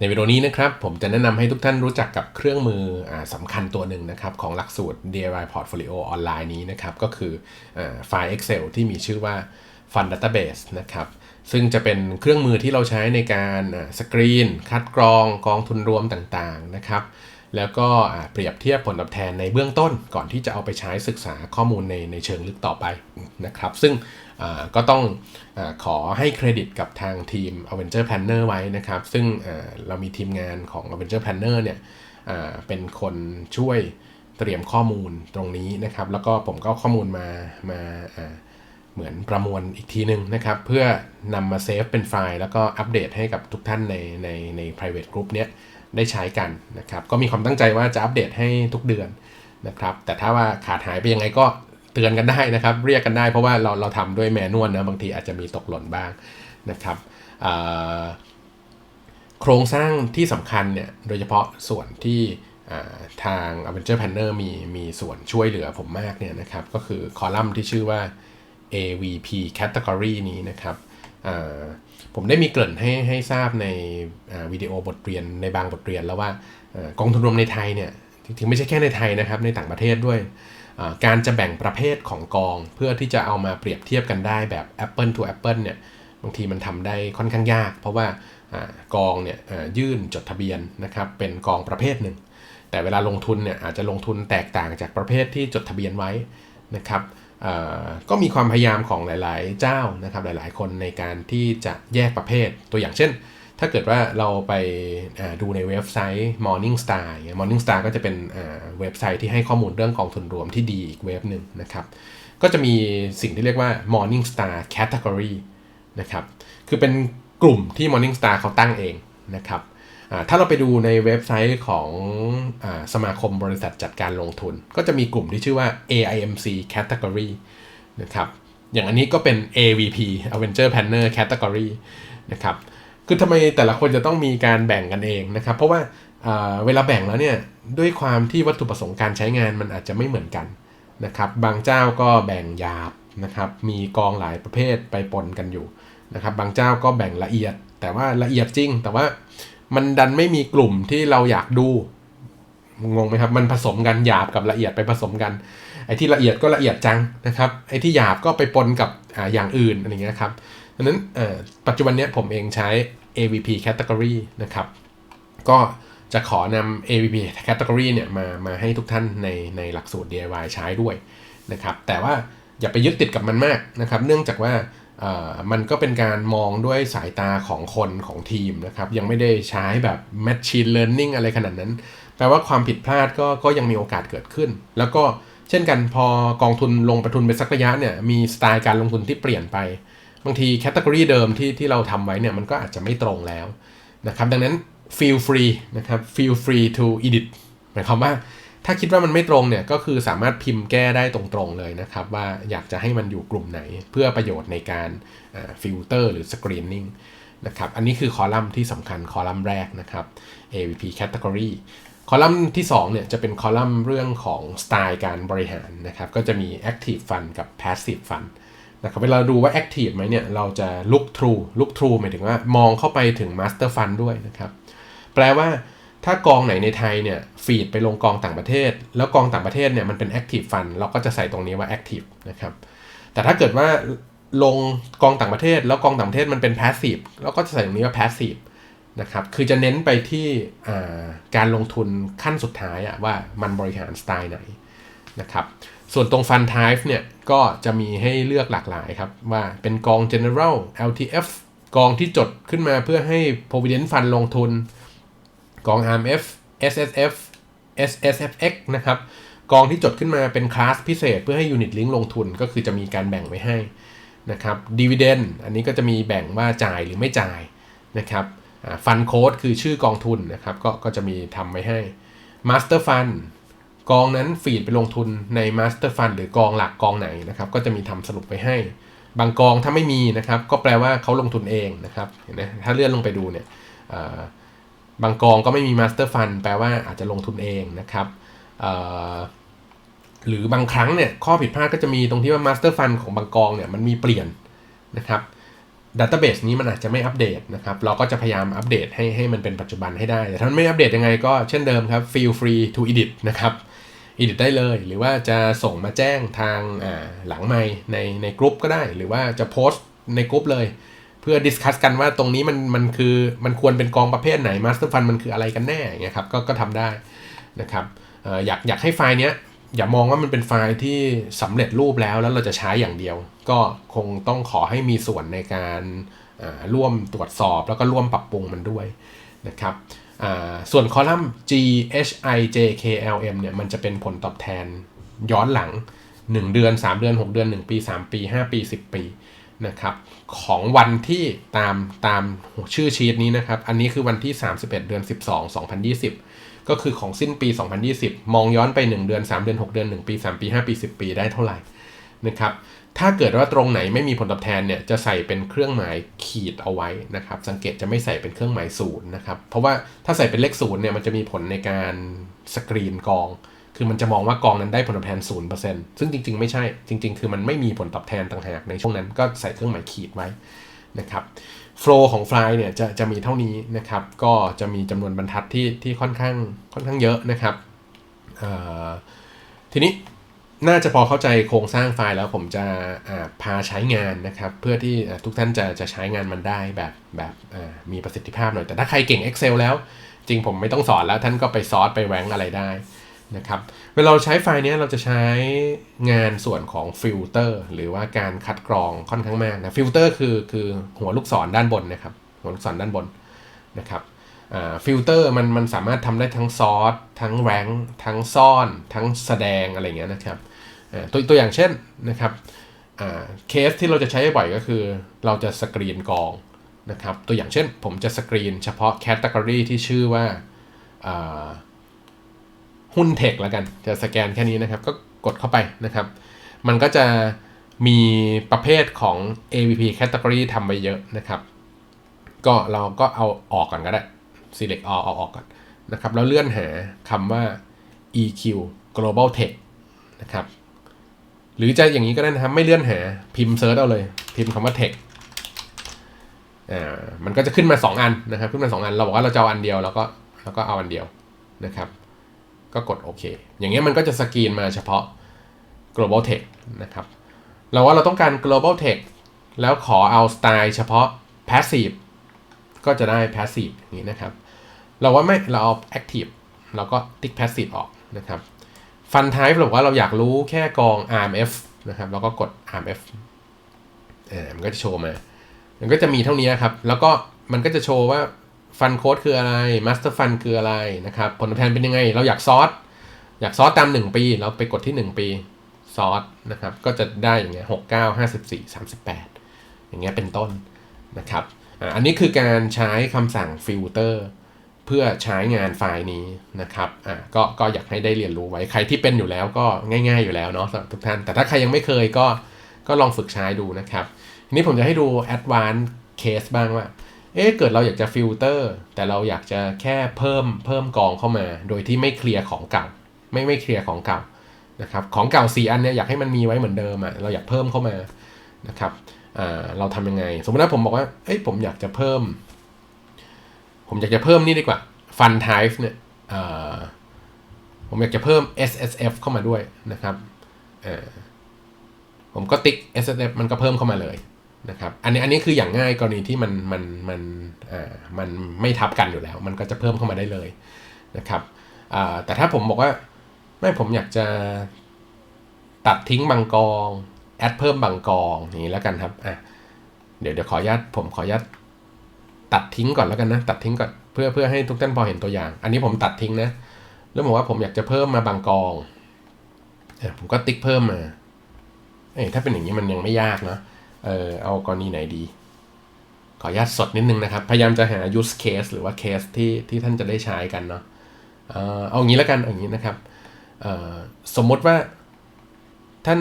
ในวิดีโอนี้นะครับผมจะแนะนำให้ทุกท่านรู้จักกับเครื่องมืออสำคัญตัวหนึ่งนะครับของหลักสูตร DIY Portfolio ออนไลน์นี้นะครับก็คืออไฟล์ Excel ที่มีชื่อว่า Fund Database นะครับซึ่งจะเป็นเครื่องมือที่เราใช้ในการสกรีน คัดกรอง กองทุนรวมต่างๆนะครับแล้วก็เปรียบเทียบผลตอบแทนในเบื้องต้นก่อนที่จะเอาไปใช้ศึกษาข้อมูลในในเชิงลึกต่อไปนะครับซึ่ง ก็ต้องอขอให้เครดิตกับทางทีม Avenger Planner ไว้นะครับ ซึ่งเรามีทีมงานของ Avenger Planner เนี่ยเป็นคนช่วยเตรียมข้อมูลตรงนี้นะครับ แล้วก็ผมก็ข้อมูลมามาเหมือนประมวลอีกทีนึงนะครับ เพื่อนำมาเซฟเป็นไฟล์ แล้วก็อัปเดตให้กับทุกท่านในในใน private group เนี้ยได้ใช้กันนะครับ ก็มีความตั้งใจว่าจะอัปเดตให้ทุกเดือนนะครับ แต่ถ้าว่าขาดหายไปยังไงก็ ตือนกันได้นะครับ เรียกกันได้เพราะว่าเราเราทำด้วยแมนนวลนะบางทีอาจจะมีตกหล่นบ้างนะครับโครงสร้างที่สำคัญเนี่ยโดยเฉพาะส่วนที่ทาง Avenger Planner มีมีส่วนช่วยเหลือผมมากเนี่ยนะครับ ก็คือคอลัมน์ที่ชื่อว่า AVP Category นี้นะครับผมได้มีเกริ่นให้ให้ทราบในวิดีโอบทเรียนในบางบทเรียนแล้วว่ากองทุนรวมในไทยเนี่ยจริงๆไม่ใช่แค่ในไทยนะครับในต่างประเทศด้วย การจะแบ่งประเภทของกอง เพื่อที่จะเอามาเปรียบเทียบกันได้แบบ Apple to Apple เนี่ยบางทีมันทำได้ค่อนข้างยาก เพราะว่ากองเนี่ยยื่นจดทะเบียนนะครับเป็นกองประเภทหนึ่ง แต่เวลาลงทุนเนี่ยอาจจะลงทุนแตกต่างจากประเภทที่จดทะเบียนไว้นะครับก็มีความพยายามของหลาย ๆ เจ้านะครับหลาย ๆ คนในการที่จะแยกประเภทตัวอย่างเช่น ถ้าเกิดว่าเราไปดูในเว็บไซต์ Morningstar Morningstar ก็จะเป็นเว็บไซต์ที่ให้ข้อมูลเรื่องกองทุนรวมที่ดีอีกเว็บหนึ่งนะครับ ก็จะมีสิ่งที่เรียกว่า Morningstar Category นะครับ คือเป็นกลุ่มที่ Morningstar เขาตั้งเองนะครับ ถ้าเราไปดูในเว็บไซต์ของอสมาคมบริษัทจัดการลงทุน ก็จะมีกลุ่มที่ชื่อว่า AIMC Category นะครับ อย่างอันนี้ก็เป็น AVP Avenger Planner Category นะครับ คือทำไมแต่ละคนจะต้องมีการแบ่งกันเองนะครับ เพราะว่าเวลาแบ่งแล้วเนี่ยด้วยความที่วัตถุประสงค์การใช้งานมันอาจจะไม่เหมือนกันนะครับบางเจ้าก็แบ่งหยาบนะครับมีกองหลายประเภทไปปนกันอยู่นะครับบางเจ้าก็แบ่งละเอียด แต่ว่าละเอียดจริง แต่ว่ามันดันไม่มีกลุ่มที่เราอยากดูงงไหมครับมันผสมกันหยาบกับละเอียดไปผสมกัน ไอ้ที่ละเอียดก็ละเอียดจังนะครับไอ้ที่หยาบก็ไปปนกับออย่างอื่นอะไรเงี้ยครับ ดังนั้นปัจจุบันนี้ผมเองใช้ AVP category นะครับ ก็จะขอนำ AVP category เนี่ยมามาให้ทุกท่านในในหลักสูตร DIY ใช้ด้วยนะครับ แต่ว่าอย่าไปยึดติดกับมันมากนะครับ เนื่องจากว่ามันก็เป็นการมองด้วยสายตาของคนของทีมนะครับ ยังไม่ได้ใช้แบบ Machine Learning อะไรขนาดนั้น แปลว่าความผิดพลาดก็ก็ยังมีโอกาสเกิดขึ้น แล้วก็เช่นกันพอกองทุนลงประทุนไปสักระยะเนี่ยมีสไตล์การลงทุนที่เปลี่ยนไป บางทีแคตตากรีเดิมที่ที่เราทำไว้เนี่ยมันก็อาจจะไม่ตรงแล้วนะครับดังนั้น feel free นะครับ feel free to edit หมายความว่าถ้าคิดว่ามันไม่ตรงเนี่ยก็คือสามารถพิมพ์แก้ได้ตรงๆเลยนะครับ ว่าอยากจะให้มันอยู่กลุ่มไหนเพื่อประโยชน์ในการฟิลเตอร์หรือสกรีนนิ่งนะครับอันนี้คือคอลัมน์ที่สำคัญคอลัมน์แรกนะครับ AVP Category คอลัมน์ที่2เนี่ยจะเป็นคอลัมน์เรื่องของสไตล์การบริหารนะครับก็จะมี Active Fund กับ Passive Fund นะครับเวลาดูว่า Active ไหมเนี่ย เราจะ look through look through หมายถึงว่ามองเข้าไปถึง Master Fund ด้วยนะครับ แปลว่าถ้ากองไหนในไทยเนี่ยฟีดไปลงกองต่างประเทศ แล้วกองต่างประเทศเนี่ยมันเป็น active fund เราก็จะใส่ตรงนี้ว่า active นะครับ แต่ถ้าเกิดว่าลงกองต่างประเทศ แล้วกองต่างประเทศมันเป็น passive เราก็จะใส่ตรงนี้ว่า passive นะครับ คือจะเน้นไปที่การลงทุนขั้นสุดท้ายอะว่ามันบริหารสไตล์ไหนนะครับ ส่วนตรง fund type เนี่ย ก็จะมีให้เลือกหลากหลายครับ ว่าเป็นกอง general LTF กองที่จดขึ้นมาเพื่อให้ provident fund ลงทุน กอง RMF SSF SSFX นะครับกองที่จดขึ้นมาเป็นคลาสพิเศษเพื่อให้ Unit Link ลงทุนก็คือจะมีการแบ่งไว้ให้นะครับ Dividend อันนี้ก็จะมีแบ่งว่าจ่ายหรือไม่จ่ายนะครับฟันโค้ดคือชื่อกองทุนนะครับก็ก็จะมีทำไว้ให้ Master Fund กองนั้นฟีดไปลงทุนใน Master Fund หรือกองหลักกองไหนนะครับก็จะมีทำสรุปไว้ให้ บางกองถ้าไม่มีนะครับก็แปลว่าเขาลงทุนเองนะครับเห็นไหมถ้าเลื่อนลงไปดูเนี่ยบางกองก็ไม่มีมาสเตอร์ฟันแปลว่าอาจจะลงทุนเองนะครับหรือบางครั้งเนี่ยข้อผิดพลาดก็จะมีตรงที่ว่ามาสเตอร์ฟันของบางกองเนี่ยมันมีเปลี่ยนนะครับ Database นี้มันอาจจะไม่อัปเดตนะครับ เราก็จะพยายามอัปเดตให้ให้มันเป็นปัจจุบันให้ได้ แต่ถ้ามันไม่อัปเดตยังไงก็เช่นเดิมครับ feel free to edit นะครับ edit ได้เลย หรือว่าจะส่งมาแจ้งทางหลังไมในในกลุ่มก็ได้ หรือว่าจะโพสต์ในกลุ่มเลย เพื่อดิสคัสกันว่าตรงนี้มันมันคือมันควรเป็นกองประเภทไหน Master Fund มันคืออะไรกันแน่อย่างเงี้ยครับก็ก็ทำได้นะครับอยากอยากให้ไฟล์เนี้ยอย่ามองว่ามันเป็นไฟล์ที่สำเร็จรูปแล้วแล้วเราจะใช้อย่างเดียว ก็คงต้องขอให้มีส่วนในการร่วมตรวจสอบแล้วก็ร่วมปรับปรุงมันด้วยนะครับ ส่วนคอลัมน์ G H I J K L M เนี่ยมันจะเป็นผลตอบแทนย้อนหลัง 1 เดือน 3 เดือน 6 เดือน 1 ปี 3 ปี 5 ปี 10 ปีนะครับของวันที่ตามตามชื่อชีตนี้นะครับ อันนี้คือวันที่ 31 เดือน 12 2020 ก็คือของสิ้นปี 2020 มองย้อนไป 1 เดือน 3 เดือน 6 เดือน 1 ปี 3 ปี 5 ปี 10 ปีได้เท่าไหร่นะครับ ถ้าเกิดว่าตรงไหนไม่มีผลตอบแทนเนี่ยจะใส่เป็นเครื่องหมายขีดเอาไว้นะครับ สังเกตจะไม่ใส่เป็นเครื่องหมายศูนย์นะครับเพราะว่าถ้าใส่เป็นเลขศูนย์เนี่ยมันจะมีผลในการสกรีนกอง คือมันจะมองว่ากองนั้นได้ผลตอบแทนศูนย์เปอร์เซ็นต์ซึ่งจริง ๆ ไม่ใช่จริง ๆ คือมันไม่มีผลตอบแทนต่างหากในช่วงนั้นก็ใส่เครื่องหมายขีดไว้นะครับโฟล์ของไฟล์เนี่ยจะจะมีเท่านี้นะครับก็จะมีจำนวนบรรทัดที่ที่ค่อนข้างค่อนข้างเยอะนะครับทีนี้ น่าจะพอเข้าใจโครงสร้างไฟล์แล้วผมจะพาใช้งานนะครับ เพื่อที่ทุกท่านจะจะใช้งานมันได้แบบแบบมีประสิทธิภาพหน่อย แต่ถ้าใครเก่ง Excel แล้ว จริงผมไม่ต้องสอนแล้วท่านก็ไปซอสไปแว้งอะไรได้นะครับ เวลาเราใช้ไฟล์นี้เราจะใช้งานส่วนของฟิลเตอร์หรือว่าการคัดกรองค่อนข้างมากนะฟิลเตอร์คือคือหัวลูกศรด้านบนนะครับ หัวลูกศรด้านบนนะครับฟิลเตอร์มันมันสามารถทำได้ทั้งซอสทั้งแรงทั้งซ่อน ทั้งแสดงอะไรเงี้ยนะครับ ตัวตัวอย่างเช่นนะครับเคสที่เราจะใช้บ่อยก็คือเราจะสกรีนกองนะครับตัวอย่างเช่นผมจะสกรีนเฉพาะแคตตากรีที่ชื่อว่าหุ้นเทคแล้วกัน จะสแกนแค่นี้นะครับ ก็กดเข้าไปนะครับ มันก็จะมีประเภทของ AVP category ทำไปเยอะนะครับ ก็เราก็เอาออกก่อนก็ได้ select all เอาออกก่อนนะครับ แล้วเลื่อนหาคำว่า EQ global tech นะครับ หรือจะอย่างนี้ก็ได้นะครับ ไม่เลื่อนหาพิมพ์เซิร์ชเอาเลย พิมพ์คำว่า tech อ่ามันก็จะขึ้นมา 2 อันนะครับ ขึ้นมา 2 อันเราบอกว่าเราจะเอาอันเดียวแล้วก็แล้วก็เอาอันเดียวนะครับ ก็กดโอเค อย่างเงี้ยมันก็จะสกรีนมาเฉพาะ global tech นะครับเราว่าเราต้องการ global tech แล้วขอเอาสไตล์เฉพาะ passive ก็จะได้ passive อย่างนี้นะครับ เราว่าไม่เราเอา active เราก็ติ๊ก passive ออกนะครับ fun type เราบอกว่าเราอยากรู้แค่กอง RMF นะครับแล้วก็กด RMF อ่ามันก็จะโชว์มา มันก็จะมีเท่านี้ครับ แล้วก็มันก็จะโชว์ว่าฟันโค้ดคืออะไรมาสเตอร์ฟันคืออะไรนะครับ ผลตอบแทนเป็นยังไง เราอยากซอสอยากซอสตาม 1 ปี เราไปกดที่ 1 ปีซอสนะครับ ก็จะได้อย่างเงี้ยหกเก้าห้าสิบสี่สามสิบแปดอย่างเงี้ยเป็นต้นนะครับ อันนี้คือการใช้คำสั่งฟิลเตอร์ เพื่อใช้งานไฟล์นี้นะครับอ่าก็ก็อยากให้ได้เรียนรู้ไว้ใครที่เป็นอยู่แล้วก็ง่าย ๆอยู่แล้วเนาะสำหรับทุกท่าน แต่ถ้าใครยังไม่เคยก็ก็ลองฝึกใช้ดูนะครับทีนี้ผมจะให้ดู advanced case บ้างว่าเอ๊ะเกิดเราอยากจะฟิลเตอร์ แต่เราอยากจะแค่เพิ่มเพิ่มกองเข้ามา โดยที่ไม่เคลียร์ของเก่า ไม่ไม่เคลียร์ของเก่านะครับของเก่า 4 อันเนี่ยอยากให้มันมีไว้เหมือนเดิมอะ่ะเราอยากเพิ่มเข้ามานะครับอ่าเราทำยังไง สมมติว่าผมบอกว่าเอ้ยผมอยากจะเพิ่ม ผมอยากจะเพิ่มนี่ดีกว่า Fun Type เนี่ยผมอยากจะเพิ่ม S S F เข้ามาด้วยนะครับผมก็ติ๊ก S S F มันก็เพิ่มเข้ามาเลยนะครับ อันนี้อันนี้คืออย่างง่ายกรณีที่มันมันมันอ่ามันไม่ทับกันอยู่แล้ว มันก็จะเพิ่มเข้ามาได้เลยนะครับแต่ถ้าผมบอกว่าไม่ผมอยากจะตัดทิ้งบางกอง แอดเพิ่มบางกองอย่างนี้แล้วกันครับอะเดี๋ยวเดี๋ยวขออนุญาตผมขออนุญาต ตัดทิ้งก่อนแล้วกันนะ ตัดทิ้งก่อนเพื่อเพื่อให้ทุกท่านพอเห็นตัวอย่าง อันนี้ผมตัดทิ้งนะ แล้วบอกว่าผมอยากจะเพิ่มมาบางกองผมก็ติ๊กเพิ่มมาเอ้ถ้าเป็นอย่างนี้มันยังไม่ยากเนาะเออเอากรณีไหนดี ขออนุญาตสดนิดนึงนะครับ พยายามจะหา use case หรือว่า case ที่ที่ท่านจะได้ใช้กันเนาะเอางี้แล้วกันอย่างนี้นะครับสมมติว่าท่าน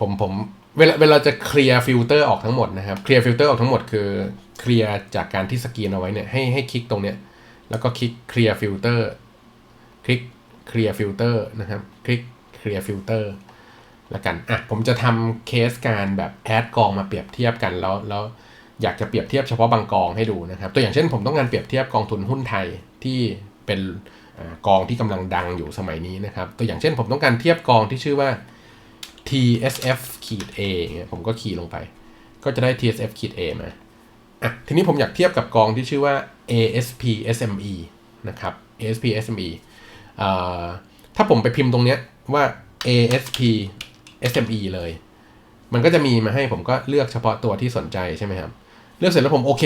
ผมผม เวลาเวลาจะเคลียร์ฟิลเตอร์ออกทั้งหมดนะครับเคลียร์ฟิลเตอร์ออกทั้งหมดคือเคลียร์จากการที่สกรีนเอาไว้เนี่ยให้ให้คลิกตรงเนี้ยแล้วก็คลิกเคลียร์ฟิลเตอร์คลิกเคลียร์ฟิลเตอร์นะครับคลิกเคลียร์ฟิลเตอร์ละกันอะผมจะทำเคสการแบบแอดกองมาเปรียบเทียบกันแล้วแล้วอยากจะเปรียบเทียบเฉพาะบางกองให้ดูนะครับ ตัวอย่างเช่นผมต้องการเปรียบเทียบกองทุนหุ้นไทยที่เป็นกองที่กำลังดังอยู่สมัยนี้นะครับ ตัวอย่างเช่นผมต้องการเทียบกองที่ชื่อว่า TSF ขีด A เนี่ยผมก็คีย์ลงไป ก็จะได้ TSF ขีด A มาอะทีนี้ผมอยากเทียบกับกองที่ชื่อว่า ASP SME นะครับ ASP SME ถ้าผมไปพิมพ์ตรงเนี้ยว่า ASP SME เลย มันก็จะมีมาให้ผมก็เลือกเฉพาะตัวที่สนใจใช่ไหมครับ เลือกเสร็จแล้วผมโอเค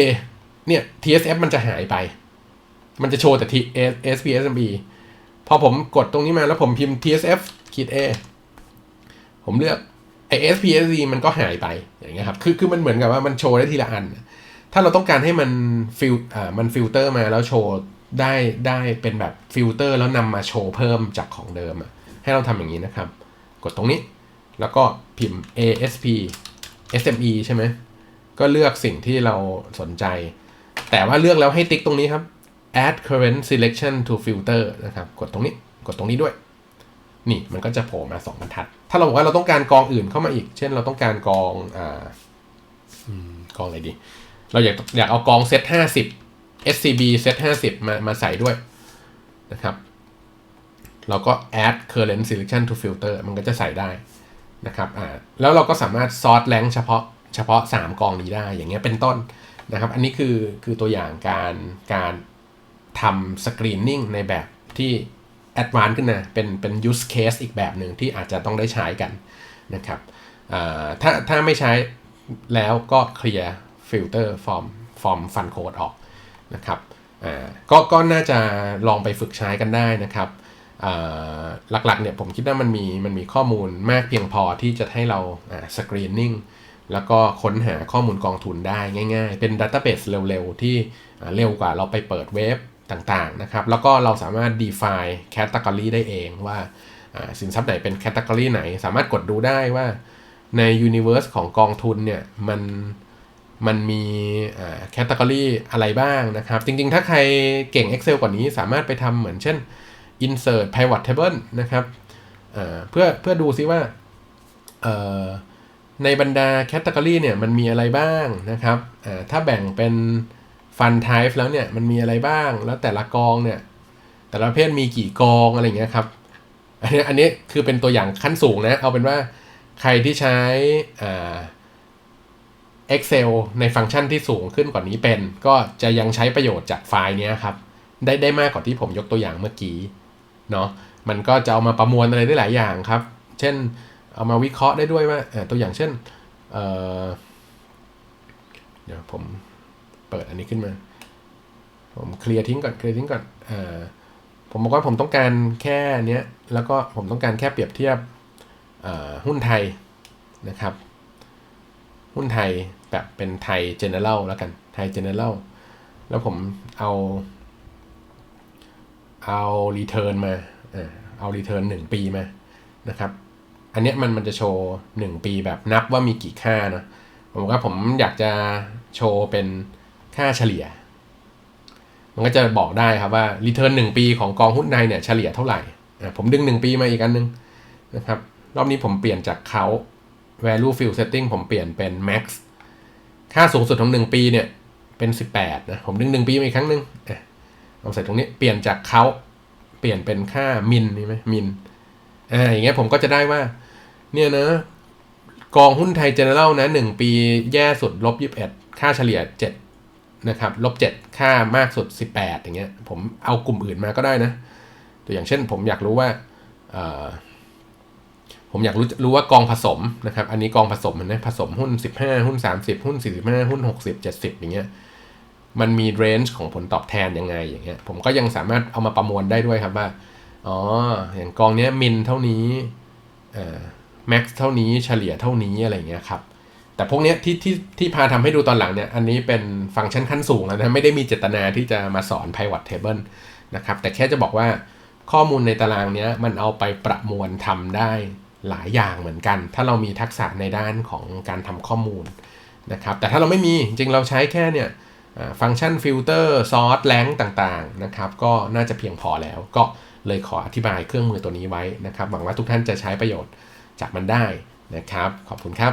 เนี่ย TSF มันจะหายไป มันจะโชว์แต่ ASP SME พอผมกดตรงนี้มาแล้วผมพิมพ์ TSF ขีด A ผมเลือก ASP SME มันก็หายไปอย่างเงี้ยครับคือคือมันเหมือนกับว่ามันโชว์ได้ทีละอัน ถ้าเราต้องการให้มันฟิลอ่ามันฟิลเตอร์มาแล้วโชว์ได้ได้เป็นแบบฟิลเตอร์แล้วนำมาโชว์เพิ่มจากของเดิมอะให้เราทำอย่างนี้นะครับ กดตรงนี้ แล้วก็พิมพ์ ASP SME ใช่ไหมก็เลือกสิ่งที่เราสนใจ แต่ว่าเลือกแล้วให้ติ๊กตรงนี้ครับ add current selection to filter นะครับ กดตรงนี้ กดตรงนี้ด้วย นี่มันก็จะโผล่มา2บรรทัด ถ้าเราบอกว่าเราต้องการกองอื่นเข้ามาอีก เช่นเราต้องการกองอ่ากองอะไรดี เราอยากอยากเอากองเซต50 SCB เซต50มามาใส่ด้วยนะครับ เราก็ add current selection to filter มันก็จะใส่ได้นะครับอ่าแล้วเราก็สามารถซอร์ตแรงเฉพาะเฉพาะ 3 กองนี้ได้อย่างเงี้ยเป็นต้นนะครับ อันนี้คือคือตัวอย่างการการทำสกรีนนิ่งในแบบที่ แอดวานซ์ขึ้นนะเป็นเป็น use case อีกแบบหนึ่งที่อาจจะต้องได้ใช้กันนะครับถ้าถ้าไม่ใช้แล้วก็เคลียร์ฟิลเตอร์ฟอร์มฟอร์มฟันโคดออกนะครับก็ก็น่าจะลองไปฝึกใช้กันได้นะครับหลักๆเนี่ยผมคิดว่ามันมีมันมีข้อมูลมากเพียงพอที่จะให้เราสกรีนนิ่งแล้วก็ค้นหาข้อมูลกองทุนได้ง่ายๆ เป็นดัตเต้าเบสเร็วๆ ที่เร็วกว่าเราไปเปิดเว็บ ต่างๆนะครับ แล้วก็เราสามารถ define category ได้เองว่าสินทรัพย์ไหนเป็น category ไหน สามารถกดดูได้ว่าใน universe ของกองทุนเนี่ยมันมันมีแคตตากรีอะไรบ้างนะครับ จริงๆ ถ้าใครเก่ง Excel กว่านี้สามารถไปทำเหมือนเช่น insert pivot table นะครับเพื่อเพื่อดูซิว่าในบรรดาแคตตากรีเนี่ยมันมีอะไรบ้างนะครับถ้าแบ่งเป็น ฟันไทป์แล้วเนี่ยมันมีอะไรบ้าง แล้วแต่ละกองเนี่ย แต่ละประเภทมีกี่กองอะไรเงี้ยครับ อันนี้อันนี้คือเป็นตัวอย่างขั้นสูงนะ เอาเป็นว่าใครที่ใช้ Excel ในฟังก์ชันที่สูงขึ้นกว่านี้เป็น ก็จะยังใช้ประโยชน์จากไฟล์นี้ครับ ได้ได้มากกว่าที่ผมยกตัวอย่างเมื่อกี้เนาะมันก็จะเอามาประมวลอะไรได้หลายอย่างครับ เช่น เอามาวิเคราะห์ได้ด้วยว่าตัวอย่างเช่นเเดี๋ยวผม เปิดอันนี้ขึ้นมา ผมเคลียร์ทิ้งก่อนเคลียร์ทิ้งก่อนอผมบอกว่าผมต้องการแค่เนี้ยแล้วก็ผมต้องการแค่เปรียบเทียบหุ้นไทยนะครับ หุ้นไทยแบบเป็นไทย general แล้วกันไทย general แล้วผมเอาเอา return มาเอา return 1ปีมานะครับ อันนี้มันมันจะโชว์1ปีแบบนับว่ามีกี่ค่านะผมว่าผมอยากจะโชว์เป็น ค่าเฉลี่ย มันก็จะบอกได้ครับว่า return 1ปีของกองหุ้นในเนี่ยเฉลี่ยเท่าไหร่ผมดึง1ปีมาอีกอันนึงนะครับรอบนี้ผมเปลี่ยนจากเขา value fill setting ผมเปลี่ยนเป็น max ค่าสูงสุดของ 1 ปีเนี่ยเป็น 18นะผมดึง 1 ปีมาอีกครั้งนึงเอาใส่ตรงนี้เปลี่ยนจากเขาเปลี่ยนเป็นค่ามินนี่ไหมมินอ่าอย่างเงี้ยผมก็จะได้ว่า เนี่ยนะ กองหุ้นไทยเจเนอเรลนะ 1 ปีแย่สุดลบ21 ค่าเฉลี่ย 7 นะครับลบ7ค่ามากสุด 18 อย่างเงี้ยผมเอากลุ่มอื่นมาก็ได้นะ ตัวอย่างเช่นผมอยากรู้ว่าผมอยากรู้รู้ว่ากองผสมนะครับ อันนี้กองผสมมันนะผสมหุ้น 15 หุ้น 30 หุ้น 45 หุ้น 60 70 อย่างเงี้ยมันมีเรนจ์ของผลตอบแทนยังไงอย่างเงี้ยผมก็ยังสามารถเอามาประมวลได้ด้วยครับว่าอ๋ออย่างกองเนี้ยมินเท่านี้อ่าแม็กซ์เท่านี้เฉลี่ยเท่านี้อะไรเงี้ยครับ แต่พวกเนี้ยที่ที่ที่พาทำให้ดูตอนหลังเนี่ย อันนี้เป็นฟังก์ชันขั้นสูงแล้วนะไม่ได้มีเจตนาที่จะมาสอน pivot table นะครับ แต่แค่จะบอกว่าข้อมูลในตารางเนี้ยมันเอาไปประมวลทำได้หลายอย่างเหมือนกัน ถ้าเรามีทักษะในด้านของการทำข้อมูลนะครับ แต่ถ้าเราไม่มีจริงเราใช้แค่เนี่ยฟังก์ชันฟิลเตอร์ซอสแลงต่างๆนะครับ ก็น่าจะเพียงพอแล้ว ก็เลยขออธิบายเครื่องมือตัวนี้ไว้นะครับหวังว่าทุกท่านจะใช้ประโยชน์จากมันได้นะครับ ขอบคุณครับ